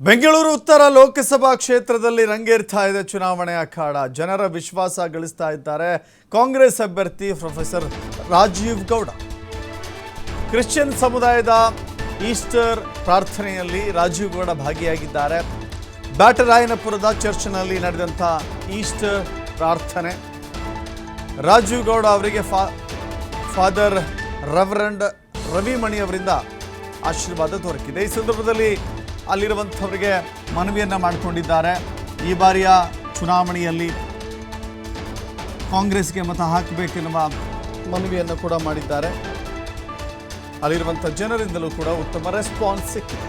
ಬೆಂಗಳೂರು ಉತ್ತರ ಲೋಕಸಭಾ ಕ್ಷೇತ್ರದಲ್ಲಿ ರಂಗೇರ್ತಾ ಇದೆ ಚುನಾವಣೆ ಅಖಾಡ. ಜನರ ವಿಶ್ವಾಸ ಗಳಿಸ್ತಾ ಇದ್ದಾರೆ ಕಾಂಗ್ರೆಸ್ ಅಭ್ಯರ್ಥಿ ಪ್ರೊಫೆಸರ್ ರಾಜೀವ್ ಗೌಡ. ಕ್ರಿಶ್ಚಿಯನ್ ಸಮುದಾಯದ ಈಸ್ಟರ್ ಪ್ರಾರ್ಥನೆಯಲ್ಲಿ ರಾಜೀವ್ ಗೌಡ ಭಾಗಿಯಾಗಿದ್ದಾರೆ. ಬ್ಯಾಟರಾಯನಪುರದ ಚರ್ಚ್ನಲ್ಲಿ ನಡೆದಂಥ ಈಸ್ಟರ್ ಪ್ರಾರ್ಥನೆ. ರಾಜೀವ್ ಗೌಡ ಅವರಿಗೆ ಫಾ, ಫಾದರ್ ರವರಂಡ್ ರವಿಮಣಿ ಅವರಿಂದ ಆಶೀರ್ವಾದ ದೊರಕಿದೆ. ಈ ಸಂದರ್ಭದಲ್ಲಿ ಅಲ್ಲಿರುವಂಥವರಿಗೆ ಮನವಿಯನ್ನು ಮಾಡಿಕೊಂಡಿದ್ದಾರೆ. ಈ ಬಾರಿಯ ಚುನಾವಣೆಯಲ್ಲಿ ಕಾಂಗ್ರೆಸ್ಗೆ ಮತ ಹಾಕಬೇಕೆನ್ನುವ ಮನವಿಯನ್ನು ಕೂಡ ಮಾಡಿದ್ದಾರೆ. ಅಲ್ಲಿರುವಂಥ ಜನರಿಂದಲೂ ಕೂಡ ಉತ್ತಮ ರೆಸ್ಪಾನ್ಸ್ ಸಿಕ್ಕಿದೆ.